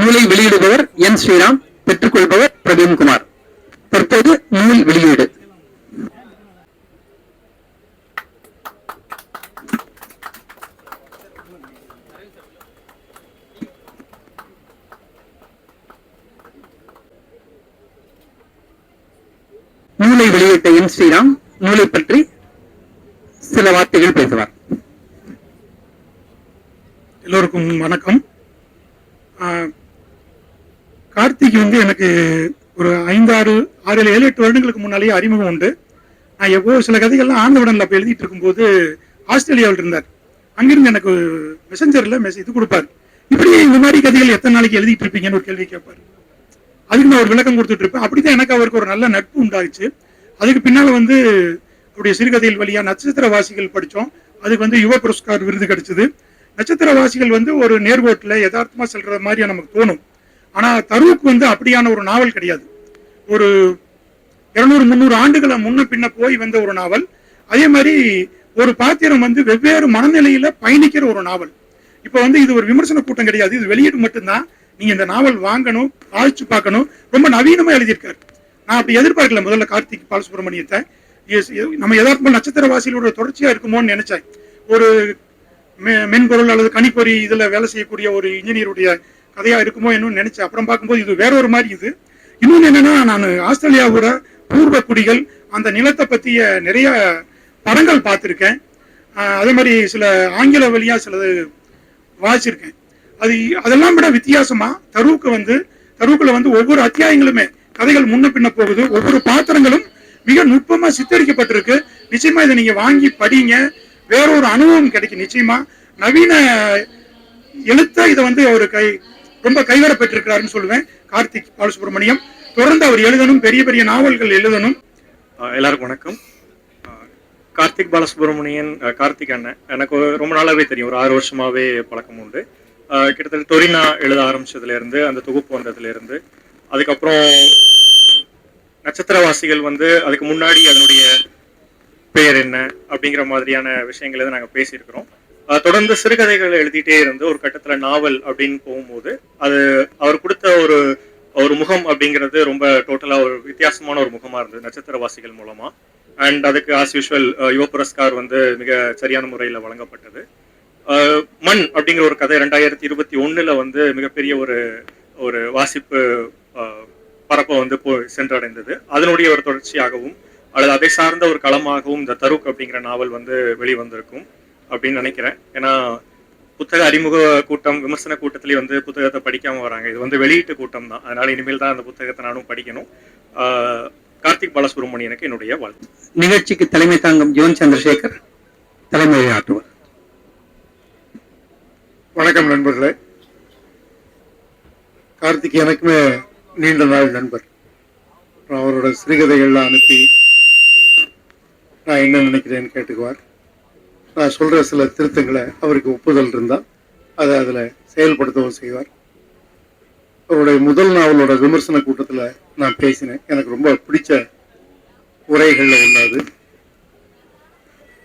நூலை வெளியிடுபவர் என் ஸ்ரீராம் பெற்றுக்கொள்பவர் பிரவீன்குமார். தற்போது நூல் வெளியீடு. நூலை வெளியிட்ட என் ஸ்ரீராம் நூலை பற்றி சில வார்த்தைகள் பேசுவார். எல்லோருக்கும் வணக்கம். கார்த்திக் வந்து எனக்கு ஒரு ஐந்து ஆறு ஆறு ஏழு எட்டு வருடங்களுக்கு முன்னாலேயே அறிமுகம் உண்டு. நான் எப்போ சில கதைகள்லாம் ஆண்டவுடன்ல அப்போ எழுதிட்டு இருக்கும்போது ஆஸ்திரேலியாவில் இருந்தார். அங்கிருந்து எனக்கு மெசஞ்சரில் மெசேஜ் இது கொடுப்பார். இப்படி இந்த மாதிரி கதைகள் எத்தனை நாளைக்கு எழுதிட்டு இருப்பீங்கன்னு ஒரு கேள்வி கேட்பார். அதுக்கு நான் ஒரு விளக்கம் கொடுத்துட்டு இருப்பேன். அப்படிதான் எனக்கு அவருக்கு ஒரு நல்ல நட்பு உண்டாச்சு அதுக்கு பின்னால் வந்து அவருடைய சிறுகதைகள் வழியா நட்சத்திரவாசிகள் படித்தோம் அதுக்கு வந்து யுவ புரஸ்கார் விருது கிடைச்சது. நட்சத்திரவாசிகள் வந்து ஒரு நேர்கோட்டில் யதார்த்தமாக செல்கிற மாதிரி நமக்கு தோணும். ஆனா தருவுக்கு வந்து அப்படியான ஒரு நாவல் கிடையாது. ஒரு இருநூறு முந்நூறு ஆண்டுகளை முன்ன பின்ன போய் வந்த ஒரு நாவல். அதே மாதிரி ஒரு பாத்திரம் வந்து வெவ்வேறு மனநிலையில பயணிக்கிற ஒரு நாவல். இப்போ வந்து இது ஒரு விமர்சன கூட்டம் கிடையாது. இது வெளியீடு மட்டும்தான். நீங்க இந்த நாவல் வாங்கணும் வாசிச்சு பார்க்கணும். ரொம்ப நவீனமா எழுதியிருக்காரு. நான் அப்படி எதிர்பார்க்கல முதல்ல கார்த்திக் பாலசுப்ரமணியத்தை. எஸ், எ- நம்ம யதார்த்தமா நட்சத்திரவாசிகளோட தொடர்ச்சியா இருக்குமோன்னு நினைச்சேன். ஒரு மெ- மென்பொருள் அல்லது கணிப்பொறி இதுல வேலை செய்யக்கூடிய ஒரு இன்ஜினியருடைய கதையாக இருக்குமோ என்னன்னு நினச்சி அப்புறம் பார்க்கும்போது இது வேற ஒரு மாதிரி இது. இன்னொன்று என்னென்னா நான் ஆஸ்திரேலியாவோட பூர்வ குடிகள் அந்த நிலத்தை பற்றிய நிறைய படங்கள் பார்த்துருக்கேன். அதே மாதிரி சில ஆங்கில வழியாக சிலது வாசிச்சிருக்கேன். அது அதெல்லாம் விட வித்தியாசமாக தருவுக்கு வந்து தருவுக்குள்ள வந்து ஒவ்வொரு அத்தியாயங்களுமே கதைகள் முன்ன பின்ன போகுது. ஒவ்வொரு பாத்திரங்களும் மிக நுட்பமாக சித்தரிக்கப்பட்டிருக்கு. நிச்சயமாக இதை நீங்கள் வாங்கி படிங்க. வேற ஒரு அனுபவம் கிடைக்கும். நிச்சயமாக நவீன எழுத்த இதை வந்து அவர் கை ரொம்ப கைவர பெற்றிருக்கிறாருன்னு சொல்லுவேன். கார்த்திக் பாலசுப்ரமணியம். தொடர்ந்து அவர் எழுதணும் பெரிய பெரிய நாவல்கள் எழுதணும். ஆஹ் எல்லாருக்கும் வணக்கம். ஆஹ் கார்த்திக் பாலசுப்ரமணியன் கார்த்திக் அண்ணன். எனக்கு ரொம்ப நாளாவே தெரியும். ஒரு ஆறு வருஷமாவே பழக்கம் உண்டு. ஆஹ் கிட்டத்தட்ட தொரினா எழுத ஆரம்பிச்சதுல இருந்து அந்த தொகுப்பு வந்ததுல இருந்து அதுக்கப்புறம் நட்சத்திரவாசிகள் வந்து அதுக்கு முன்னாடி அதனுடைய பெயர் என்ன அப்படிங்கிற மாதிரியான விஷயங்களை நாங்கள் பேசியிருக்கிறோம். தொடர்ந்து சிறுகதைகள் எழுதிட்டே இருந்து ஒரு கட்டத்துல நாவல் அப்படின்னு போகும்போது அது அவர் கொடுத்த ஒரு ஒரு முகம் அப்படிங்கிறது ரொம்ப டோட்டலா ஒரு வித்தியாசமான ஒரு முகமா இருந்தது நட்சத்திரவாசிகள் மூலமா. அண்ட் அதுக்கு ஆஸ் யூஷுவல் யுவ புரஸ்கார் வந்து மிக சரியான முறையில் வழங்கப்பட்டது. மண் அப்படிங்கிற ஒரு கதை ரெண்டாயிரத்தி இருபத்தி ஒண்ணுல வந்து மிகப்பெரிய ஒரு ஒரு வாசிப்பு பரப்பை வந்து போய் சென்றடைந்தது. அதனுடைய ஒரு தொடர்ச்சியாகவும் அல்லது அதை சார்ந்த ஒரு களமாகவும் இந்த தருக் அப்படிங்கிற நாவல் வந்து வெளிவந்திருக்கும். அப்படின்னு நினைக்கிறேன். ஏன்னா புத்தக அறிமுக கூட்டம் விமர்சன கூட்டத்திலேயே வந்து புத்தகத்தை படிக்காம வராங்க. இது வந்து வெளியீட்டு கூட்டம் தான். அதனால இனிமேல் தான் அந்த புத்தகத்தை நானும் படிக்கணும். ஆஹ் கார்த்திக் பாலசுப்ரமணியனுக்கு என்னுடைய வாழ்த்து. நிகழ்ச்சிக்கு தலைமை தாங்கும் ஜோன் சந்திரசேகர் தலைமை ஆற்றுவார். வணக்கம் நண்பர்களே. கார்த்திக் எனக்குமே நீண்ட நாள் நண்பர். அவரோட சிறுகதைகள்லாம் அனுப்பி நான் என்ன நினைக்கிறேன்னு கேட்டுக்குவார். நான் சொல்ற சில திருத்தங்களை அவருக்கு ஒப்புதல் இருந்தால் அதை அதில் செயல்படுத்தவும் செய்வார். அவருடைய முதல் நாவலோட விமர்சன கூட்டத்தில் நான் பேசினேன். எனக்கு ரொம்ப பிடிச்ச உரைகளில் ஒன்றாது அது.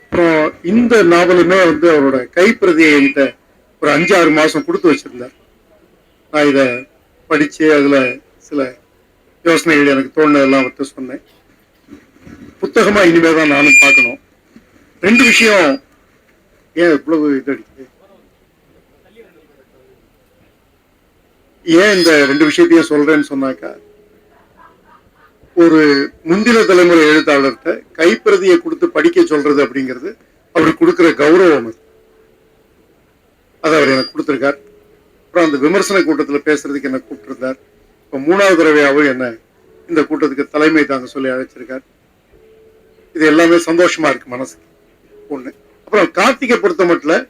அப்புறம் இந்த நாவலுமே வந்து அவரோட கைப்பிரதியை என்கிட்ட ஒரு அஞ்சு ஆறு மாசம் கொடுத்து வச்சுருந்தார். நான் இதை படிச்சு அதுல சில யோசனைகள் எனக்கு தோணுனதெல்லாம் அவர்கிட்ட சொன்னேன். புத்தகமா இனிமே தான் நானும் பார்க்கணும். ரெண்டு விஷயம் ஏன் இவ்வளவு இது அடிக்குது ஏன் இந்த ரெண்டு விஷயத்தையும் சொல்றேன்னு சொன்னாக்கா ஒரு முந்தின தலைமுறை எழுத்தாளர்கிட்ட கைப்பிரதியை கொடுத்து படிக்க சொல்றது அப்படிங்கிறது அவர் கொடுக்குற கௌரவம் அது. அதை அவர் எனக்கு கொடுத்துருக்கார். அப்புறம் அந்த விமர்சன கூட்டத்தில் பேசுறதுக்கு என்ன கூப்பிட்டுருந்தார். இப்போ மூணாவது தடவையாகவும் என்ன இந்த கூட்டத்துக்கு தலைமை தாங்க சொல்லி அழைச்சிருக்கார். இது எல்லாமே சந்தோஷமா இருக்கு மனசுக்கு. ஒன்று அப்புறம் கார்த்திகை பொறுத்த மட்டும்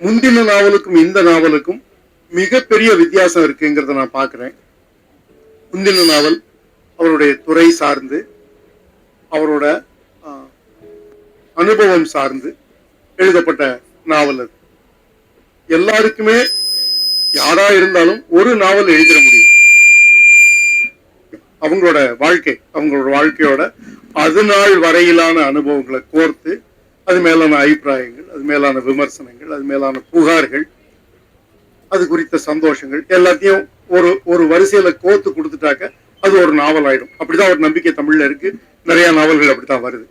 முந்தின நாவலுக்கும் இந்த நாவலுக்கும் மிகப்பெரிய வித்தியாசம் இருக்குங்கிறத நான் பார்க்குறேன் முந்தின நாவல் அவருடைய துறை சார்ந்து அவரோட அனுபவம் சார்ந்து எழுதப்பட்ட நாவல் அது. எல்லாருக்குமே யாரா இருந்தாலும் ஒரு நாவல் எழுதிட முடியும். அவங்களோட வாழ்க்கை அவங்களோட வாழ்க்கையோட அது நாள் வரையிலான அனுபவங்களை கோர்த்து அது மேலான அபிப்பிராயங்கள் அது மேலான விமர்சனங்கள் அது மேலான புகார்கள் அது குறித்த சந்தோஷங்கள் எல்லாத்தையும் ஒரு ஒரு வரிசையில கோத்து கொடுத்துட்டாக்க அது ஒரு நாவல் ஆயிடும். அப்படிதான் ஒரு நம்பிக்கை தமிழ்ல இருக்கு. நிறைய நாவல்கள் அப்படித்தான் வருது.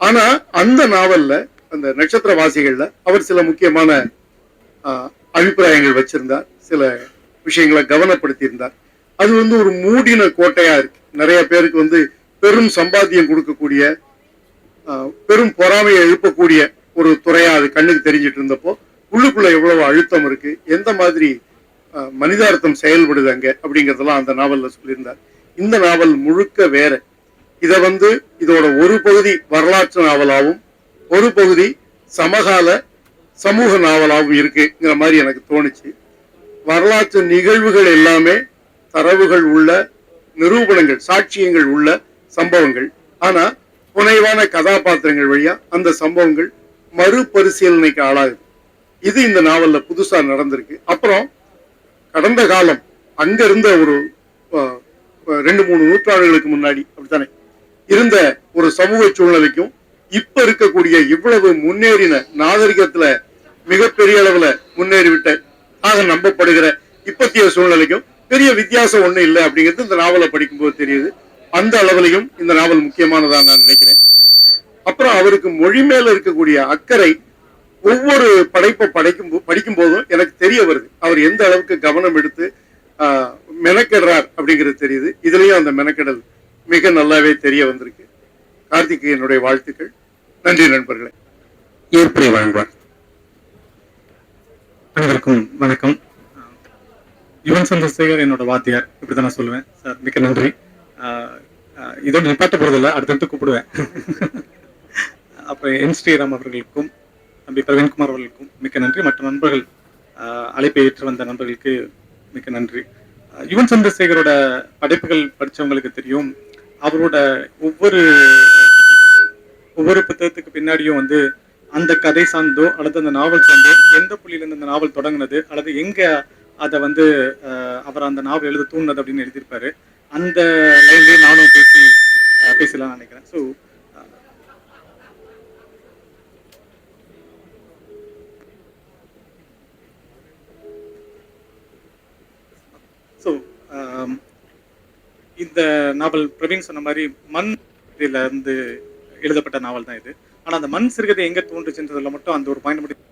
ஆனா அந்த நாவல்ல அந்த நட்சத்திர வாசிகள்ல அவர் சில முக்கியமான ஆஹ், அபிப்பிராயங்கள் வச்சிருந்தார். சில விஷயங்களை கவனப்படுத்தியிருந்தார். அது வந்து ஒரு மூடின கோட்டையா இருக்கு. நிறைய பேருக்கு வந்து பெரும் சம்பாத்தியம் கொடுக்கக்கூடிய பெரும் பொறாமையை எழுப்பக்கூடிய ஒரு துறையா அது கண்ணுக்கு தெரிஞ்சிட்டு இருந்தப்போ உள்ளுக்குள்ள எவ்வளவு அழுத்தம் இருக்கு? எந்த மாதிரி ஆஹ், மனிதார்த்தம் செயல்படுது அங்க? அப்படிங்கறதெல்லாம் அந்த நாவல்ல சொல்லியிருந்தார். இந்த நாவல் முழுக்க வேற. இத வந்து இதோட ஒரு பகுதி வரலாற்று நாவலாவும் ஒரு பகுதி சமகால சமூக நாவலாகவும் இருக்குங்கிற மாதிரி எனக்கு தோணுச்சு. வரலாற்று நிகழ்வுகள் எல்லாமே தரவுகள் உள்ள நிரூபணங்கள் சாட்சியங்கள் உள்ள சம்பவங்கள். ஆனா புனைவான கதாபாத்திரங்கள் வழியா அந்த சம்பவங்கள் மறுபரிசீலனைக்கு ஆளாகுது. இது இந்த நாவல்ல புதுசா நடந்திருக்கு. அப்புறம் கடந்த காலம் அங்க இருந்த ஒரு ரெண்டு மூணு நூற்றாண்டுகளுக்கு முன்னாடி அப்படித்தானே இருந்த ஒரு சமூக சூழ்நிலைக்கும் இப்ப இருக்கக்கூடிய இவ்வளவு முன்னேறின நாகரிகத்துல மிகப்பெரிய அளவுல முன்னேறிவிட்ட ஆக நம்பப்படுகிற இப்பத்திய சூழ்நிலைக்கும் பெரிய வித்தியாசம் ஒண்ணு இல்லை அப்படிங்கிறது இந்த நாவலை படிக்கும்போது தெரியுது. அந்த அளவிலையும் இந்த நாவல் முக்கியமானதா நான் நினைக்கிறேன். அப்புறம் அவருக்கு மொழி மேல இருக்கக்கூடிய அக்கறை ஒவ்வொரு படைப்பை படைக்கும் படிக்கும் போதும் எனக்கு தெரிய வருது. அவர் எந்த அளவுக்கு கவனம் எடுத்து மெனக்கெடுறார் அப்படிங்கிறது தெரியுது. இதுலயும் அந்த மெனக்கெடல் மிக நல்லாவே தெரிய வந்திருக்கு. கார்த்திகேயனுடைய வாழ்த்துக்கள். நன்றி நண்பர்களே. ஏற்புரை வழங்குவார். அனைவருக்கும் வணக்கம். யுவன் சந்திரசேகர் என்னோட வாத்தியார். இப்படிதான் நான் சொல்லுவேன். சார் மிக்க நன்றி. ஆஹ் இதோட நிப்பாட்ட போறதில்ல. அடுத்தடுத்து கூப்பிடுவேன். அப்புறம் என் ஸ்ரீராம் அவர்களுக்கும் தம்பி பிரவீன்குமார் அவர்களுக்கும் மிக்க நன்றி. மற்ற நண்பர்கள் ஆஹ் அழைப்பை ஏற்று வந்த நண்பர்களுக்கு மிக்க நன்றி. யுவன் சந்திரசேகரோட படைப்புகள் படிச்சவங்களுக்கு தெரியும். அவரோட ஒவ்வொரு ஒவ்வொரு புத்தகத்துக்கு பின்னாடியும் வந்து அந்த கதை சார்ந்தோ அல்லது அந்த நாவல் சார்ந்தோ எந்த புள்ளியிலேருந்து அந்த நாவல் தொடங்குனது அல்லது எங்க அதை வந்து அஹ், அவர் அந்த நாவல் எழுத தூண்டினது அப்படின்னு எழுதியிருப்பாரு. அந்த லைன்லயே நானும் பேசி பேசலாம்னு நினைக்கிறேன். ஸோ இந்த நாவல் பிரவீன் சொன்ன மாதிரி மண் இருந்து எழுதப்பட்ட நாவல் தான் இது. ஆனால் அந்த மண் சிறுகதை எங்கே தோன்றுச்சுன்றதுல மட்டும் அந்த ஒரு பாயிண்ட் மட்டும்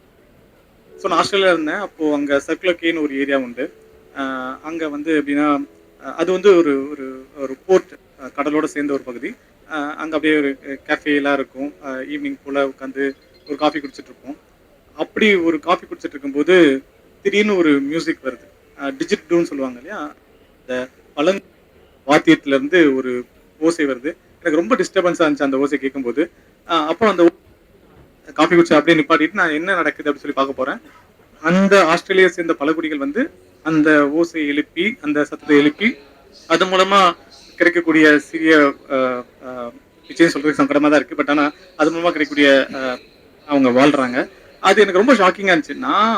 ஸோ நான் ஆஸ்திரேலியா இருந்தேன். அப்போது அங்கே சர்க்குலக்கேன்னு ஒரு ஏரியா உண்டு. அங்கே வந்து எப்படின்னா அது வந்து ஒரு ஒரு ஒரு போர்ட் கடலோடு சேர்ந்த ஒரு பகுதி. அங்கே அப்படியே ஒரு கேஃபேலாம் இருக்கும். ஈவினிங் போல் உட்காந்து ஒரு காஃபி குடிச்சிட்ருப்போம் அப்படி ஒரு காஃபி குடிச்சிட்டு இருக்கும்போது திடீர்னு ஒரு மியூசிக் வருது. டிஜிட் டூன்னு சொல்லுவாங்க இல்லையா? இந்த பழங்கு வாத்தியத்துல இருந்து ஒரு ஓசை வருது. எனக்கு ரொம்ப டிஸ்டர்பன்ஸா இருந்துச்சு அந்த ஓசை கேட்கும்போது. அப்போ அந்த காஃபி குடிச்சு அப்படியே நிப்பாட்டிட்டு நான் என்ன நடக்குது அப்படின்னு சொல்லி பார்க்க போறேன். அந்த ஆஸ்திரேலியா சேர்ந்த பழங்குடிகள் வந்து அந்த ஓசையை எழுப்பி அந்த சத்தத்தை எழுப்பி அது மூலமா கிடைக்கக்கூடிய சிறிய நிச்சயம் சொல்றதுக்கு சங்கடமா தான் இருக்கு. பட் ஆனா அது மூலமா கிடைக்கக்கூடிய அவங்க வாழ்றாங்க. அது எனக்கு ரொம்ப ஷாக்கிங்கா இருந்துச்சு. நான்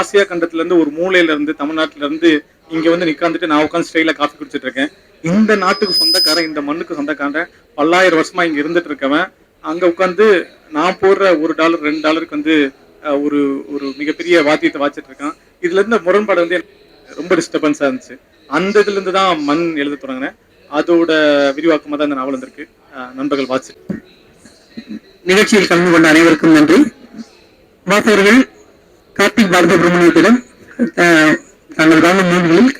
ஆசியா கண்டத்துல இருந்து ஒரு மூலையில இருந்து தமிழ்நாட்டுல இருந்து இங்க வந்து நிக்காந்துட்டு நான் உட்காந்து ஸ்டைல காஃபி குடிச்சிட்டு இருக்கேன். இந்த நாட்டுக்கு சொந்தக்காரன் இந்த மண்ணுக்கு சொந்தக்காரன் பல்லாயிரம் வருஷமா இங்க இருந்துட்டு இருக்கவன். அங்க உட்காந்து நான் போடுற ஒரு டாலர் ரெண்டு டாலருக்கு வந்து ஒரு ஒரு மிகப்பெரிய வாத்தியத்தை வாச்சிட்டு இருக்கான். இதுல இருந்த முரண்பாடு வந்து ரொம்ப டிஸ்டர்பன்ஸா இருந்துச்சு. அந்த இதுல இருந்து தான் மண் எழுத தொடங்கினேன். அதோட விரிவாக்கமா தான் இந்த நாவல் வந்திருக்கு. நண்பர்கள் வாட்சி நிகழ்ச்சியில் கலந்து கொண்ட அனைவருக்கும் நன்றி. வாசகர்கள் கார்த்திக் பாரத பிரமணியத்திடம் தங்களுக்கான தாங்கள் வாங்கும் நூல்களில்